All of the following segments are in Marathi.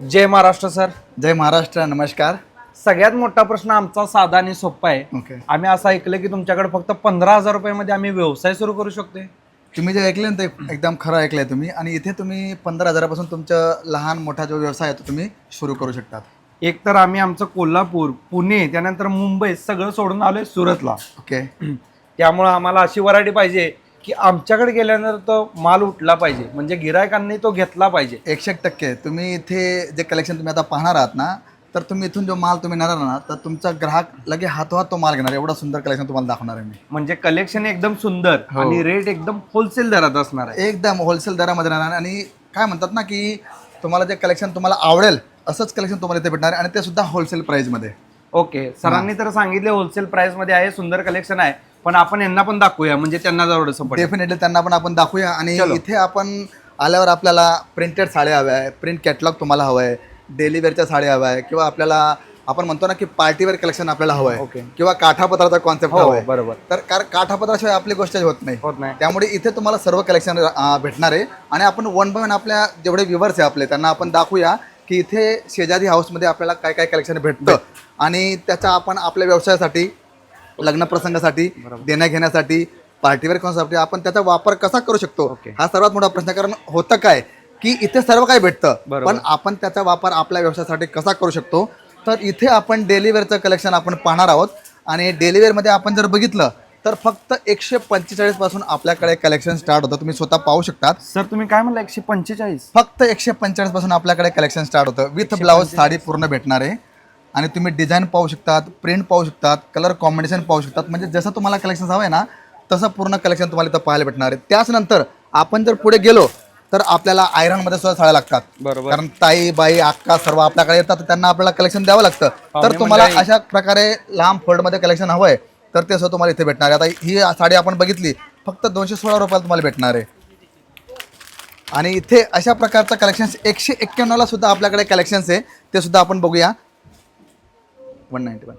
जय महाराष्ट्र सर. जय महाराष्ट्र नमस्कार. सगळ्यात मोठा प्रश्न आमचा साधा आणि सोपा आहे. ओके. आम्ही असं ऐकलं की तुमच्याकडे फक्त पंधरा हजार रुपयामध्ये आम्ही व्यवसाय सुरू करू शकतोय. तुम्ही जे ऐकले ना ते एकदम खरं ऐकलंय तुम्ही. आणि इथे तुम्ही पंधरा हजारापासून तुमचं लहान मोठा जो व्यवसाय आहे तो तुम्ही सुरू करू शकतात. एक तर आम्ही आमचं कोल्हापूर पुणे त्यानंतर मुंबई सगळं सोडून आलोय सुरतला. ओके. त्यामुळं आम्हाला अशी व्हरायटी पाहिजे की आमच्याकडे गेल्यानंतर तो माल उठला पाहिजे. म्हणजे गिरायकांनी तो घेतला पाहिजे. एकशे एक टक्के. तुम्ही इथे जे कलेक्शन तुम्ही आता पाहणार आहात ना तर तुम्ही इथून जो माल तुम्ही नेणार ना तर तुमचा ग्राहक लगे हातोहात तो माल घेणार एवढा सुंदर कलेक्शन तुम्हाला दाखवणार आहे मी. म्हणजे कलेक्शन एकदम सुंदर हो. आणि रेट एकदम होलसेल दरात असणार आहे. एकदम होलसेल दरामध्ये राहणार आणि काय म्हणतात ना की तुम्हाला जे कलेक्शन तुम्हाला आवडेल असंच कलेक्शन तुम्हाला इथे भेटणार आहे आणि ते सुद्धा होलसेल प्राईजमध्ये ओके सरांनी तर सांगितले होलसेल प्राइसमध्ये आहे सुंदर कलेक्शन आहे. पण आपण यांना पण दाखवूया म्हणजे त्यांना जवळ डेफिनेटली त्यांना पण आपण दाखवूया. आणि चलो. इथे आपण आल्यावर आपल्याला प्रिंटेड साड्या हव्या आहे प्रिंट कॅटलॉग तुम्हाला हवं आहे. डेली वेअरच्या साड्या हव्या आहे किंवा आपल्याला आपण म्हणतो ना की पार्टीवेअर कलेक्शन आपल्याला हवं. आहे. किंवा काठापत्राचा कॉन्सेप्ट हो हवा आहे. बरोबर. तर कारण काठापत्राशिवाय आपली गोष्ट होत नाही. होत नाही. त्यामुळे इथे तुम्हाला सर्व कलेक्शन भेटणार आहे. आणि आपण वन बाय वन आपल्या जेवढे व्ह्युअर्स आहे आपले त्यांना आपण दाखवूया की इथे शेजारी हाऊसमध्ये आपल्याला काय काय कलेक्शन भेटतं आणि त्याचा आपण आपल्या व्यवसायासाठी लग्न प्रसंगासाठी देण्या घेण्यासाठी पार्टीवेअर कॉन्सेप्ट आपण त्याचा वापर कसा करू शकतो. हा सर्वात मोठा प्रश्न. कारण होतं काय की इथे सर्व काय भेटतं. पण आपण त्याचा वापर आपल्या व्यवसायासाठी कसा करू शकतो? तर इथे आपण डेली वेअरचं कलेक्शन आपण पाहणार आहोत. आणि डेली वेअरमध्ये आपण जर बघितलं तर फक्त एकशे पंचेचाळीसपासून आपल्याकडे कलेक्शन स्टार्ट होतं. तुम्ही स्वतः पाहू शकतात. सर तुम्ही काय म्हणला एकशे पंचेचाळीस? फक्त एकशे पंचेचाळीसपासून आपल्याकडे कलेक्शन स्टार्ट होतं. विथ ब्लाऊज साडी पूर्ण भेटणार आहे. आणि तुम्ही डिझाईन पाहू शकतात प्रिंट पाहू शकतात कलर कॉम्बिनेशन पाहू शकतात. म्हणजे जसं तुम्हाला कलेक्शन हवं आहे ना तसं पूर्ण कलेक्शन तुम्हाला इथं पाहायला भेटणार आहे. त्याच नंतर आपण जर पुढे गेलो तर आपल्याला आयरनमध्ये सुद्धा साड्या लागतात. बरोबर. कारण ताई बाई अक्का सर्व आपल्याकडे येतात तर त्यांना आपल्याला कलेक्शन द्यावं लागतं. तर तुम्हाला. अशा प्रकारे लांब फोल्डमध्ये कलेक्शन हवं आहे तर ते सुद्धा तुम्हाला इथे भेटणार आहे. आता ही साडी आपण बघितली फक्त दोनशे सोळा रुपयाला तुम्हाला भेटणार आहे. आणि इथे अशा प्रकारचं कलेक्शन्स एकशे एक्क्याण्णवला सुद्धा आपल्याकडे कलेक्शन्स आहे ते सुद्धा आपण बघूया. वन नाईन्टी वन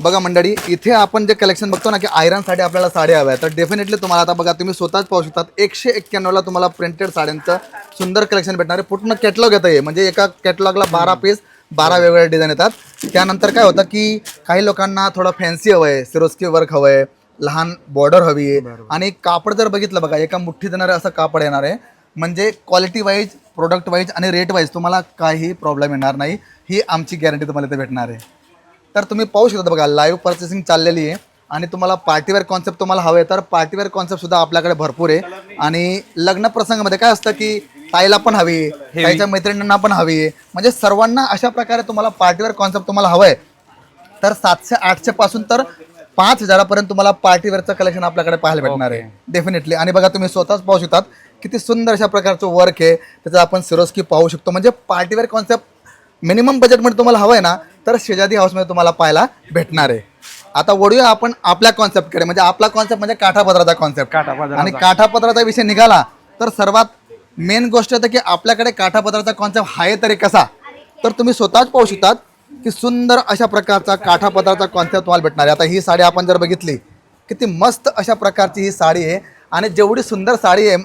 बघा मंडळी इथे आपण जे कलेक्शन बघतो ना की आयरनसाठी आपल्याला साड्या हव्या तर डेफिनेटली तुम्हाला आता बघा तुम्ही स्वतःच पाहू शकतात एकशे एक्क्याण्णवला तुम्हाला प्रिंटेड साड्यांचं सुंदर कलेक्शन भेटणार आहे. पूर्ण कॅटलॉग येतं आहे म्हणजे एका कॅटलॉगला बारा पीस बारा वेगवेगळे डिझाईन येतात. त्यानंतर काय होतं की काही लोकांना थोडं फॅन्सी हवं आहे सिरोस्की वर्क हवं आहे लहान बॉर्डर हवी आहे. आणि कापड जर बघितलं बघा एका मुठ्ठीत येणारं असं कापड येणार आहे. म्हणजे क्वालिटी वाईज प्रोडक्ट वाईज आणि रेट वाईज तुम्हाला काही प्रॉब्लेम येणार नाही. ही आमची गॅरंटी तुम्हाला इथे भेटणार आहे. तर तुम्ही पाहू शकता बघा लाईव्ह पर्चेसिंग चाललेली आहे आणि तुम्हाला पार्टीवेअर कॉन्सेप्ट तुम्हाला हवे तर पार्टीवेअर कॉन्सेप्ट सुद्धा आपल्याकडे भरपूर आहे. आणि लग्न प्रसंगामध्ये काय असतं की ताईला पण हवी आहे ताईच्या मैत्रिणींना पण हवी आहे. म्हणजे सर्वांना अशा प्रकारे तुम्हाला पार्टीवेअर कॉन्सेप्ट तुम्हाला हवं आहे. तर सातशे आठशे पासून तर पाच हजारापर्यंत तुम्हाला पार्टीवेअरचं कलेक्शन आपल्याकडे पाहायला भेटणार आहे. डेफिनेटली आणि बघा तुम्ही स्वतःच पाहू शकतात किती सुंदर अशा प्रकारचं वर्क आहे. त्याचं आपण सिरोस्की पाहू शकतो. म्हणजे पार्टीवेअर कॉन्सेप्ट मिनिमम बजेटमध्ये तुम्हाला हवं आहे ना तर शेजारी हाऊसमध्ये तुम्हाला पाहायला भेटणार आहे. आता वळूया आपण आपल्या कॉन्सेप्टकडे म्हणजे आपला कॉन्सेप्ट म्हणजे काठापत्राचा कॉन्सेप्ट काठापदराचा. आणि काठापत्राचा विषय निघाला तर सर्वात मेन गोष्ट येतं की आपल्याकडे काठापत्राचा कॉन्सेप्ट आहे तरी कसा? तर तुम्ही स्वतःच पाहू शकतात की सुंदर अशा प्रकारचा काठापत्राचा कॉन्सेप्ट तुम्हाला भेटणार आहे. आता ही साडी आपण जर बघितली किती मस्त अशा प्रकारची ही साडी आहे. आणि जेवढी सुंदर साडी आहे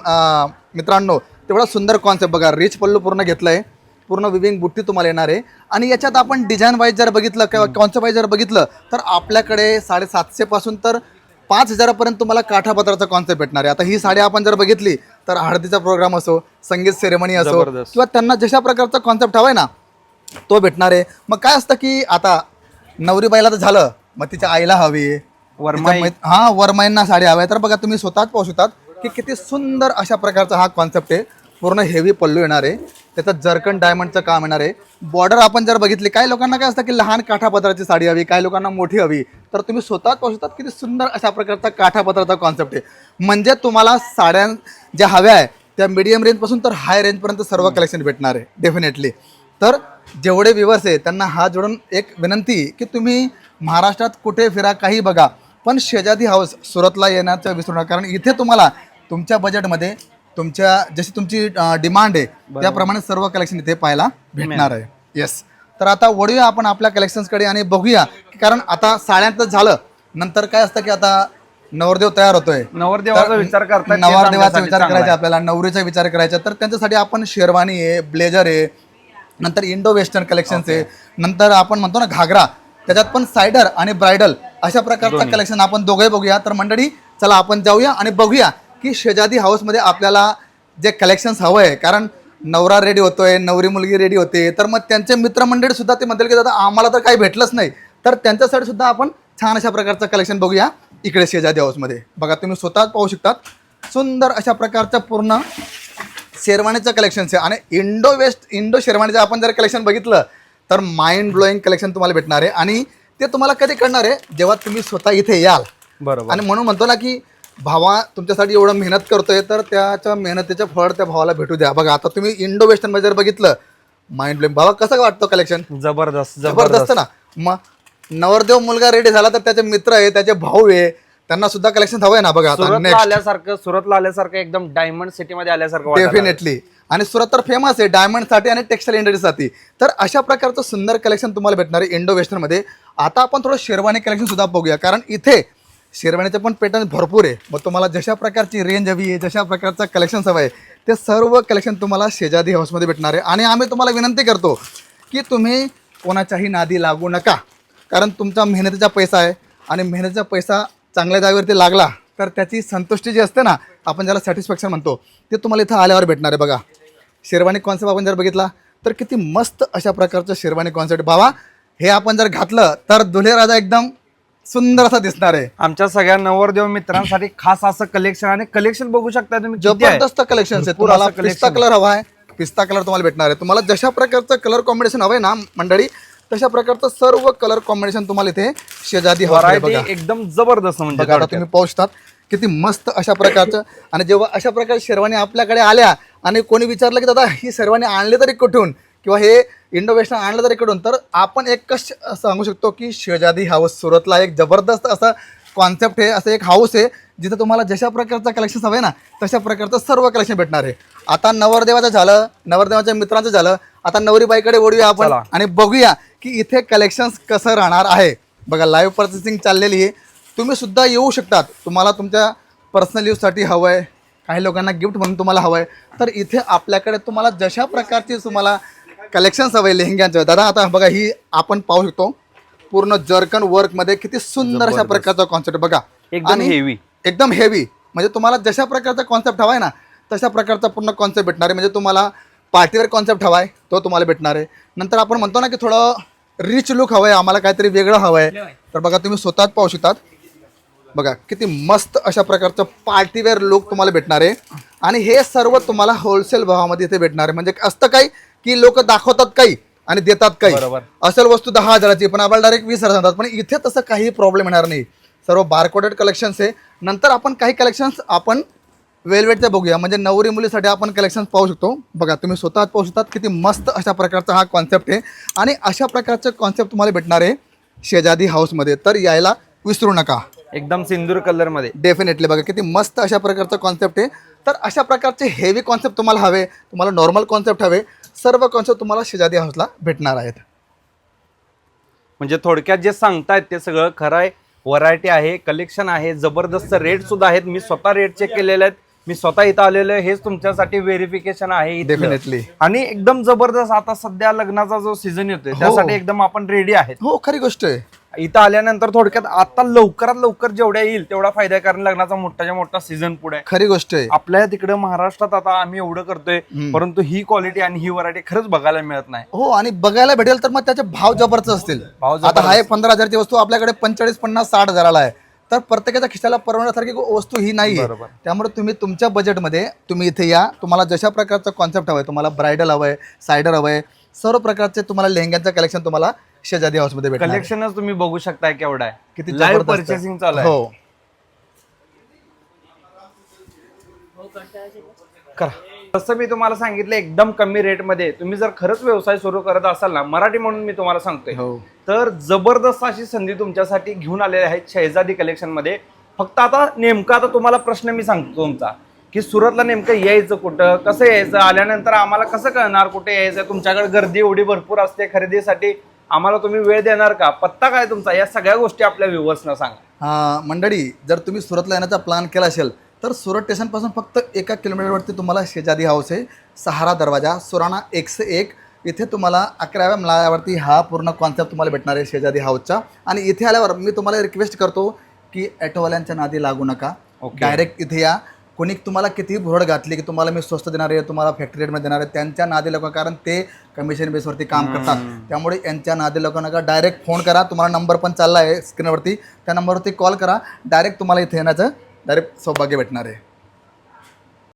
मित्रांनो तेवढा सुंदर कॉन्सेप्ट बघा. रिच पल्लू पूर्ण घेतलं आहे पूर्ण विविंग बुट्टी तुम्हाला येणार आहे. आणि याच्यात आपण डिझाईन वाईज जर बघितलं किंवा कॉन्सेप्ट वाईज जर बघितलं तर आपल्याकडे साडेसातशे पासून तर पाच हजारापर्यंत तुम्हाला काठापत्राचा कॉन्सेप्ट भेटणार आहे. आता ही साडी आपण जर बघितली तर हळदीचा प्रोग्राम असो संगीत सेरेमनी असो. किंवा त्यांना जशा प्रकारचा कॉन्सेप्ट हवा आहे ना तो भेटणार आहे. मग काय असतं की आता नवरी बाईला तर झालं मग तिच्या आईला हवी आहे. वरमाई. हा वरमाईंना साड्या हव्या तर बघा तुम्ही स्वतःच पाहू शकतात की किती सुंदर अशा प्रकारचा हा कॉन्सेप्ट आहे. पूर्ण हेवी पल्लू येणार आहे. त्याचं जर्कन डायमंडचं काम येणार आहे. बॉर्डर आपण जर बघितली काही लोकांना काय असतं की लहान काठापत्राची साडी हवी काही लोकांना मोठी हवी. तर तुम्ही स्वतःच पाहू शकतात किती सुंदर अशा प्रकारचा काठापत्राचा कॉन्सेप्ट आहे. म्हणजे तुम्हाला साड्या ज्या हव्या आहे त्या मिडियम रेंजपासून तर हाय रेंजपर्यंत सर्व कलेक्शन भेटणार आहे डेफिनेटली तर जेवढे विवर्स आहे त्यांना हा जोडून एक विनंती की तुम्ही महाराष्ट्रात कुठे फिरा काही बघा. पण शेजादी हाऊस सुरतला येण्याचं विसरू नका. कारण इथे तुम्हाला तुमच्या बजेटमध्ये तुमच्या जशी तुमची डिमांड आहे त्याप्रमाणे सर्व कलेक्शन इथे पाहायला भेटणार आहे. येस तर आता वळूया आपण आपल्या कलेक्शन्सकडे आणि बघूया कारण आता साड्यांचं झालं. नंतर काय असतं की आता नवरदेव तयार होतोय. नवरदेवाचा विचार करतात तेच नवरदेवाचा विचार करायचा. आपल्याला नवरीचा विचार करायचा तर त्यांच्यासाठी आपण शेरवानी आहे ब्लेझर आहे नंतर इंडो वेस्टर्न कलेक्शन आहे नंतर आपण म्हणतो ना घागरा. त्याच्यात पण सायडर आणि ब्रायडल अशा प्रकारचं कलेक्शन आपण दोघे बघूया. तर मंडळी चला आपण जाऊया आणि बघूया की शेजादी हाऊसमध्ये आपल्याला जे कलेक्शन्स हवं आहे कारण नवरा रेडी होतोय नवरी मुलगी रेडी होते तर मग त्यांचे मित्रमंडळी सुद्धा ते म्हणतील की दादा आम्हाला तर काही भेटलंच नाही. तर त्यांच्यासाठी सुद्धा आपण छान अशा प्रकारचं कलेक्शन बघूया इकडे शेजादी हाऊसमध्ये. बघा तुम्ही स्वतःच पाहू शकतात. सुंदर अशा प्रकारचं पूर्ण शेरवानीचं कलेक्शन आहे. आणि इंडो वेस्ट इंडो शेरवानीचं आपण जर कलेक्शन बघितलं तर माइंड ब्लोईंग कलेक्शन तुम्हाला भेटणार आहे. आणि ते तुम्हाला कधी कळणार आहे जेव्हा तुम्ही स्वतः इथे याल. बरोबर. आणि म्हणून म्हणतो ना की भावा तुमच्यासाठी एवढं मेहनत करतोय तर त्याच्या मेहनतीचं फळ त्या भावाला भेटू द्या. बघा आता तुम्ही इंडो वेस्टर्नमध्ये जर बघितलं. माइंड ब्लोईंग भावा कसं वाटतं कलेक्शन जबरदस्त जबरदस्त. ना. मग नवरदेव मुलगा रेडी झाला तर त्याचे मित्र आहे त्याचे भाऊ आहे त्यांना सुद्धा कलेक्शन हवंय ना. बघा आता सुरतला आल्यासारखं सुरतला आल्यासारखं एकदम डायमंड सिटी मध्ये आल्यासारखं वाटायला लागलं. डेफिनेटली आणि सुरत तर फेमस आहे डायमंडसाठी आणि टेक्स्टाईल इंडस्ट्रीसाठी तर अशा प्रकारचं सुंदर कलेक्शन तुम्हाला भेटणार आहे इंडो वेस्टर्नमध्ये आता आपण थोडं शेरवानी कलेक्शनसुद्धा बघूया कारण इथे शेरवानीचे पण पॅटर्न भरपूर आहे. मग तुम्हाला जशा प्रकारची रेंज हवी आहे जशा प्रकारचं कलेक्शन हवं आहे ते सर्व कलेक्शन तुम्हाला शेजादी हाऊसमध्ये भेटणार आहे. आणि आम्ही तुम्हाला विनंती करतो की तुम्ही कोणाच्याही नादी लागू नका. कारण तुमचा मेहनतीचा पैसा आहे आणि मेहनतीचा पैसा चांगल्या जागेवरती लागला तर त्याची संतुष्टी जी असते ना आपण ज्याला सॅटिस्फॅक्शन म्हणतो ते तुम्हाला इथं आल्यावर भेटणार आहे बघा. शेरवानी कॉन्सेप्ट आपण जर बघितला तर किती मस्त अशा प्रकारचं शेरवानी कॉन्सेप्ट बाबा हे आपण जर घातलं तर दुल्हे राजा एकदम सुंदर असा दिसणार आहे. आमच्या सगळ्या नवरदेव मित्रांसाठी खास असं कलेक्शन आणि कलेक्शन बघू शकता तुम्ही किती आहे. जबरदस्त कलेक्शन आहे भरपूर तुम्हाला असं पिस्ता कलर हवा आहे पिस्ता कलर तुम्हाला भेटणार आहे. तुम्हाला जशा प्रकारचं कलर कॉम्बिनेशन हवंय ना मंडळी तशा प्रकारचं सर्व कलर कॉम्बिनेशन तुम्हाला इथे शेजादी हवं एकदम जबरदस्त म्हणजे बघा आता तुम्ही पाहू शकतात किती मस्त अशा प्रकारचं. आणि जेव्हा अशा प्रकारची शेरवानी आपल्याकडे आल्या आणि कोणी विचारलं की दादा ही शेरवानी आणली तरी कुठून? किंवा हे इंडो वेस्टर्न आणलं तरी कुठून? तर आपण एकच सांगू शकतो की शेजादी हाऊस सुरतला एक जबरदस्त असं कॉन्सेप्ट आहे. असं एक हाऊस आहे जिथं तुम्हाला जशा प्रकारचं कलेक्शन हवं आहे ना तशा प्रकारचं सर्व कलेक्शन भेटणार आहे. आता नवरदेवाचं झालं नवरदेवाच्या मित्रांचं झालं आता नवरीबाईकडे वळूया आपण चला. आणि बघूया की इथे कलेक्शन्स कसं राहणार आहे. बघा लाईव्ह पर्चेसिंग चाललेली आहे. तुम्ही सुद्धा येऊ शकतात. तुम्हाला तुमच्या पर्सनल यूजसाठी हवं आहे काही लोकांना गिफ्ट म्हणून तुम्हाला हवं आहे तर इथे आपल्याकडे तुम्हाला जशा प्रकारची तुम्हाला कलेक्शन्स हवे लेहंग्यांचं. दादा आता बघा ही आपण पाहू शकतो. पूर्ण जर्कन वर्कमध्ये किती सुंदर अशा प्रकारचा कॉन्सेप्ट बघा. एकदम आणि हेवी एकदम हेवी म्हणजे तुम्हाला जशा प्रकारचा कॉन्सेप्ट हवा आहे ना तशा प्रकारचा पूर्ण कॉन्सेप्ट भेटणार आहे. म्हणजे तुम्हाला पार्टीवर कॉन्सेप्ट हवा आहे तो तुम्हाला भेटणार आहे. नंतर आपण म्हणतो ना की थोडं रिच लुक हवं आहे आम्हाला काहीतरी वेगळं हवं आहे तर बघा तुम्ही स्वतःच पाहू शकतात. बघा किती मस्त अशा प्रकारचं पार्टीवेअर लुक तुम्हाला भेटणार आहे. आणि हे सर्व तुम्हाला होलसेल भावामध्ये इथे भेटणार आहे. म्हणजे असतं काही की लोक दाखवतात काही आणि देतात काही. असेल वस्तू दहा हजाराची पण आपल्याला डायरेक्ट वीस हजार सांगतात. पण इथे तसं काही प्रॉब्लेम येणार नाही. सर्व बारकोडेड कलेक्शन्स आहे. नंतर आपण काही कलेक्शन्स आपण वेलवेटचे बघूया. म्हणजे नवरी मुलीसाठी आपण कलेक्शन्स पाहू शकतो. बघा तुम्ही स्वतःच पाहू शकतात किती मस्त अशा प्रकारचा हा कॉन्सेप्ट आहे. आणि अशा प्रकारचं कॉन्सेप्ट तुम्हाला भेटणार आहे शेजादी हाऊसमध्ये तर यायला विसरू नका. एकदम सिंदूर कलरमध्ये. डेफिनेटली बघा किती मस्त अशा प्रकारचं कॉन्सेप्ट आहे. तर अशा प्रकारचे हेवी कॉन्सेप्ट तुम्हाला हवे. तुम्हाला नॉर्मल कॉन्सेप्ट हवे. सर्व कॉन्सेप्ट तुम्हाला शेजादी हाऊसला भेटणार आहेत. म्हणजे थोडक्यात जे सांगतायत ते सगळं खरं आहे. व्हरायटी आहे कलेक्शन आहे जबरदस्त रेट सुद्धा आहेत. मी स्वतः रेट चेक केलेले आहेत. मी स्वतः इथं आलेलो आहे हेच तुमच्यासाठी व्हेरिफिकेशन आहे इथलं. डेफिनेटली आणि एकदम जबरदस्त आता सध्या लग्नाचा जो सीझन येतोय त्यासाठी एकदम आपण रेडी आहेत. हो खरी गोष्ट आहे. इथं आल्यानंतर थोडक्यात आता लवकरात लवकर जेवढ्या येईल तेवढा फायदा आहे कारण लग्नाचा मोठाच्या मोठा सीझन पुढे आहे. खरी गोष्ट आहे. आपल्या तिकडे महाराष्ट्रात आता आम्ही एवढं करतोय परंतु ही क्वालिटी आणि ही व्हरायटी खरंच बघायला मिळत नाही. हो आणि बघायला भेटेल तर मग त्याचे भाव जबरदस्त असतील. भाव आता हा एक पंधरा हजारची वस्तू आपल्याकडे पंचेचाळीस पन्नास साठ हजाराला आहे. तर प्रत्येकाच्या खिशाला परवडण्यासारखी वस्तू ही नाही बरोबर. त्यामुळे तुम्ही तुमच्या बजेटमध्ये तुम्ही इथे या तुम्हाला जशा प्रकारचं कॉन्सेप्ट हवंय तुम्हाला ब्रायडल हवंय सायडर हवंय सर्व प्रकारचे तुम्हाला लेहंग्यांचं कलेक्शन तुम्हाला शेजादी हाऊसमध्ये आहे. कलेक्शनच तुम्ही बघू शकताय केवढा आहे किती लाईव्ह जबरदस्त आहे. पर्चेसिंग चालू आहे हो करा तसं मी तुम्हाला सांगितलं एकदम कमी रेटमध्ये तुम्ही जर खरंच व्यवसाय सुरू करत असाल ना मराठी म्हणून मी तुम्हाला सांगतोय. हो. तर जबरदस्त अशी संधी तुमच्यासाठी घेऊन आलेल्या आहेत शहजादी कलेक्शनमध्ये फक्त आता नेमका आता तुम्हाला प्रश्न मी सांगतो तुमचा की सुरतला नेमकं यायचं कुठं कसं यायचं आल्यानंतर आम्हाला कसं कळणार कुठे यायचं? तुमच्याकडे गर्दी एवढी भरपूर असते खरेदीसाठी आम्हाला तुम्ही वेळ देणार का? पत्ता काय तुमचा? या सगळ्या गोष्टी आपल्या व्ह्युअर्सना सांगा. हा, मंडळी जर तुम्ही सुरतला येण्याचा प्लॅन केला असेल तर सुरत स्टेशनपासून फक्त एका किलोमीटरवरती तुम्हाला शेजारी हाऊस आहे सहारा दरवाजा सुराणा एकशे एक. इथे तुम्हाला अकराव्या मळावरती हा पूर्ण कॉन्सेप्ट तुम्हाला भेटणार आहे शेजारी हाऊसचा आणि इथे आल्यावर मी तुम्हाला रिक्वेस्ट करतो की ॲटोवाल्यांच्या नादी लागू नका. डायरेक्ट इथे या. कोणी तुम्हाला कितीही भुरड घातली की तुम्हाला मी स्वस्त देणार आहे तुम्हाला फॅक्टरी रेटमध्ये देणार आहे त्यांच्या नादी लोक कारण ते कमिशन बेसवरती काम करतात. त्यामुळे यांच्या नादी लोक नका. डायरेक्ट फोन करा. तुम्हाला नंबर पण चालला आहे स्क्रीनवरती त्या नंबरवरती कॉल करा. डायरेक्ट तुम्हाला इथे येण्याचं डायरेक्ट सौभाग्य भेटणार आहे.